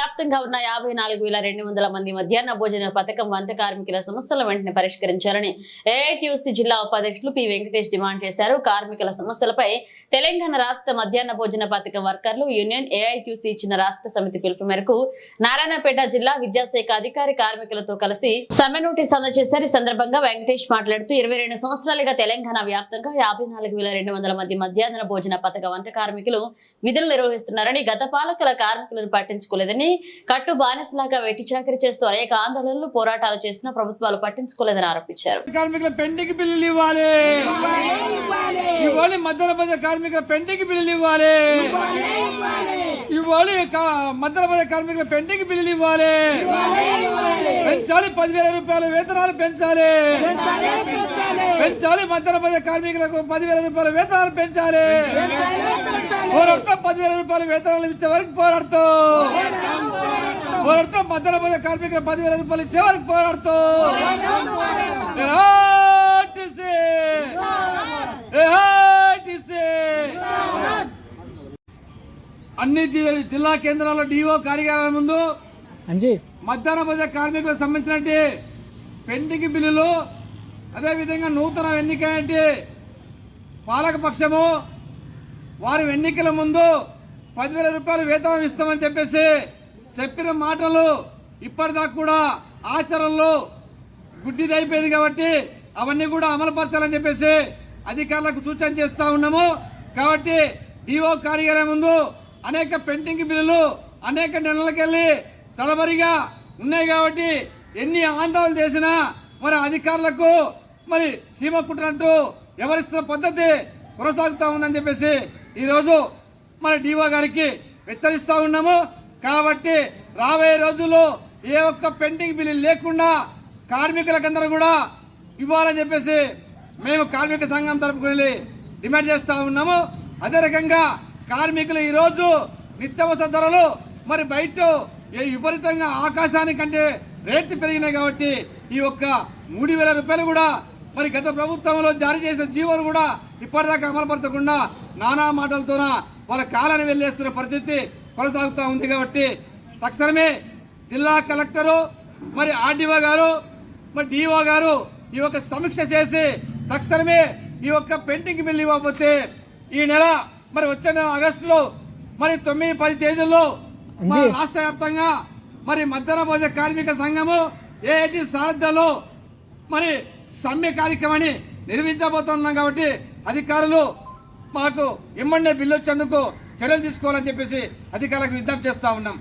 వ్యాప్తంగా ఉన్న యాభై నాలుగు వేల రెండు వందల మంది మధ్యాహ్న భోజన పథకం వంట కార్మికుల సమస్యల వెంటనే పరిష్కరించాలని ఏఐటీయూసీ జిల్లా ఉపాధ్యక్షులు పి వెంకటేష్ డిమాండ్ చేశారు. కార్మికుల సమస్యలపై తెలంగాణ రాష్ట్ర మధ్యాహ్న భోజన పథకం వర్కర్లు యూనియన్ ఏఐటీయూసీ ఇచ్చిన రాష్ట్ర సమితి పిలుపు మేరకు నారాయణపేట జిల్లా విద్యాశాఖ అధికారి కార్మికులతో కలిసి సమ్మె నోటీస్ అందజేశారు ఈ సందర్భంగా వెంకటేష్ మాట్లాడుతూ ఇరవై రెండు సంవత్సరాలుగా తెలంగాణ వ్యాప్తంగా యాభై నాలుగు వేల రెండు వందల మంది మధ్యాహ్న భోజన పథక వంట కార్మికులు విధులు నిర్వహిస్తున్నారని గత పాలకుల కార్మికులను పట్టించుకోలేదని కట్టు బానిసలాగా వెట్టి చాకరి చేస్తూ అనేక ఆందోళనలు పోరాటాలు చేసిన ప్రభుత్వాలు పట్టించుకోలేదని ఆరోపించారు. కార్మికుల పెండింగ్ బిల్లులు ఇవ్వాలి. ఇవ్వాలి మధ్యలో పద కార్మికుల పెండింగ్ బిల్లులు ఇవ్వాలి. ఇవ్వాలి కా- మధ్యలో కార్మికుల పెండింగ్ బిల్లులు ఇవ్వాలి. పెంచాలి పదివేల రూపాయల వేతనాలు పెంచాలి. పెంచాలి మధ్యలో కార్మికులకు పదివేల రూపాయల వేతనాలు పెంచాలి. పోరాడతాం. పదివేల రూపాయల వేతనాలు ఇచ్చే వరకు పోరాడుతాం. పోరాడతాం మధ్యలో పద కార్మికుల పదివేల రూపాయలు ఇచ్చే వరకు పోరాడుతాం! అన్ని జిల్లా కేంద్రాల్లో డిఓ కార్యాలయం ముందు అంజీ. మధ్యాహ్న భోజన కార్మికులకు సంబంధించినటువంటి పెండింగ్ బిల్లులు అదేవిధంగా నూతన ఎన్నికైనటువంటి పాలకపక్షము వారు ఎన్నికల ముందు పదివేల రూపాయలు వేతనం ఇస్తామని చెప్పేసి చెప్పిన మాటలు ఇప్పటిదాకా కూడా ఆచరణలో గుడ్డిదైపోయింది కాబట్టి అవన్నీ కూడా అమలుపరచాలని చెప్పేసి అధికారులకు సూచన చేస్తా ఉన్నాము. కాబట్టి డిఓ కార్యాలయం ముందు అనేక పెండింగ్ బిల్లులు అనేక నెలలకెళ్ళి తలబరిగా ఉన్నాయి కాబట్టి ఎన్ని ఆందోళన చేసినా మరి అధికారులకు మరి సీమ కుట్టినట్టు ఎవరిస్తున్న పద్ధతి కొనసాగుతా ఉందని చెప్పేసి ఈరోజు మన డిఓ గారికి హెచ్చరిస్తా ఉన్నాము. కాబట్టి రాబోయే రోజుల్లో ఏ ఒక్క పెండింగ్ బిల్లు లేకుండా కార్మికులకందరూ కూడా ఇవ్వాలని చెప్పేసి మేము కార్మిక సంఘం తరపుకు వెళ్ళి డిమాండ్ చేస్తా ఉన్నాము. అదే రకంగా కార్మికులు ఈరోజు నిత్యావసర ధరలు మరి బయట ఏ విపరీతంగా ఆకాశానికంటే రేట్లు పెరిగినాయి కాబట్టి ఈ ఒక్క మూడు వేల రూపాయలు కూడా మరి గత ప్రభుత్వంలో జారీ చేసిన జీవోలు కూడా ఇప్పటిదాకా అమలుపరచకుండా నానా మాటలతోన వాళ్ళ కాలాన్ని వెళ్ళేస్తున్న పరిస్థితి కొనసాగుతూ ఉంది కాబట్టి తక్షణమే జిల్లా కలెక్టరు మరి ఆర్డీఓ గారు మరి డిఓ గారు ఈ యొక్క సమీక్ష చేసి తక్షణమే ఈ యొక్క పెండింగ్ బిల్ ఇవ్వకపోతే ఈ నెల మరి వచ్చే నెల ఆగస్టులో మరి తొమ్మిది పది తేదీల్లో మన రాష్ట్ర వ్యాప్తంగా మరి మధ్యాహ్న భోజన కార్మిక సంఘము ఏఐటి సారథ్యంలో మరి సమ్మె కార్యక్రమాన్ని నిర్వహించబోతున్నాం కాబట్టి అధికారులు మాకు ఇమ్మండే బిల్లు వచ్చేందుకు చర్యలు తీసుకోవాలని చెప్పేసి అధికారులకు విజ్ఞప్తి చేస్తా ఉన్నాం.